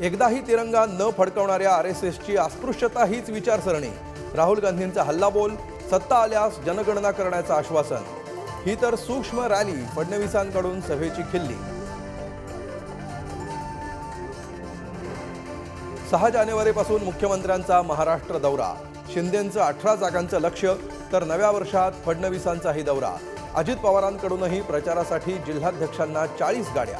एकदाही तिरंगा न फडकवणाऱ्या आर एस एसची अस्पृश्यता हीच विचारसरणी. राहुल गांधींचा हल्लाबोल सत्ता आल्यास जनगणना करण्याचं आश्वासन. ही तर सूक्ष्म रॅली फडणवीसांकडून सभेची खिल्ली. सहा जानेवारीपासून मुख्यमंत्र्यांचा महाराष्ट्र दौरा. शिंदेंचं अठरा जागांचं लक्ष तर नव्या वर्षात फडणवीसांचाही दौरा. अजित पवारांकडूनही प्रचारासाठी जिल्हाध्यक्षांना चाळीस गाड्या.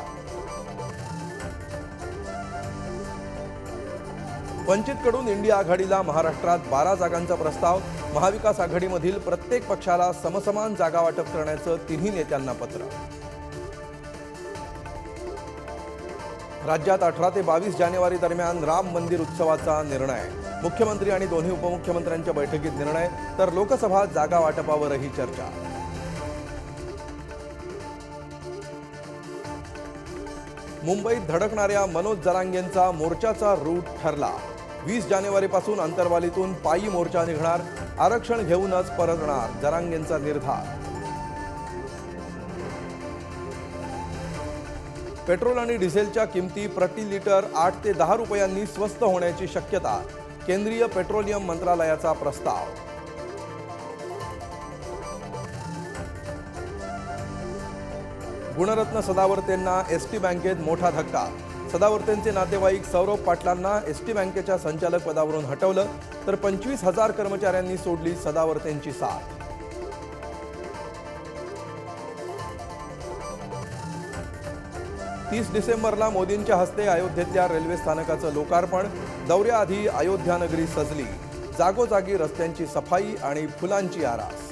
वंचितकडून इंडिया आघाडीला महाराष्ट्रात बारा जागांचा प्रस्ताव महाविकास आघाडीमधील प्रत्येक पक्षाला समसमान जागा वाटप करण्याचं तिन्ही नेत्यांना पत्र. राज्यात अठरा ते बावीस जानेवारी दरम्यान राम मंदिर उत्सवाचा निर्णय. मुख्यमंत्री आणि दोन्ही उपमुख्यमंत्र्यांच्या बैठकीत निर्णय तर लोकसभा जागा वाटपावरही चर्चा. मुंबईत धडकणाऱ्या मनोज जरांगेंचा मोर्चाचा रूट ठरला. वीस जानेवारीपासून अंतरवालीतून पायी मोर्चा निघणार आरक्षण घेऊनच परतणार जरांगेंचा निर्धार. पेट्रोल आणि डिझेलच्या किमती प्रति लिटर आठ ते दहा रुपयांनी स्वस्त होण्याची शक्यता केंद्रीय पेट्रोलियम मंत्रालयाचा प्रस्ताव. गुणरत्न सदावर्तेंना एस टी बँकेत मोठा धक्का सदावर्तेंचे नातेवाईक सौरभ पाटलांना एस टी बँकेच्या संचालक पदावरून हटवलं तर पंचवीस हजार कर्मचाऱ्यांनी सोडली सदावर्तेंची साथ. तीस डिसेंबरला मोदींच्या हस्ते अयोध्येतल्या रेल्वे स्थानकाचं लोकार्पण दौऱ्याआधी अयोध्यानगरी सजली. जागोजागी रस्त्यांची सफाई आणि फुलांची आरास.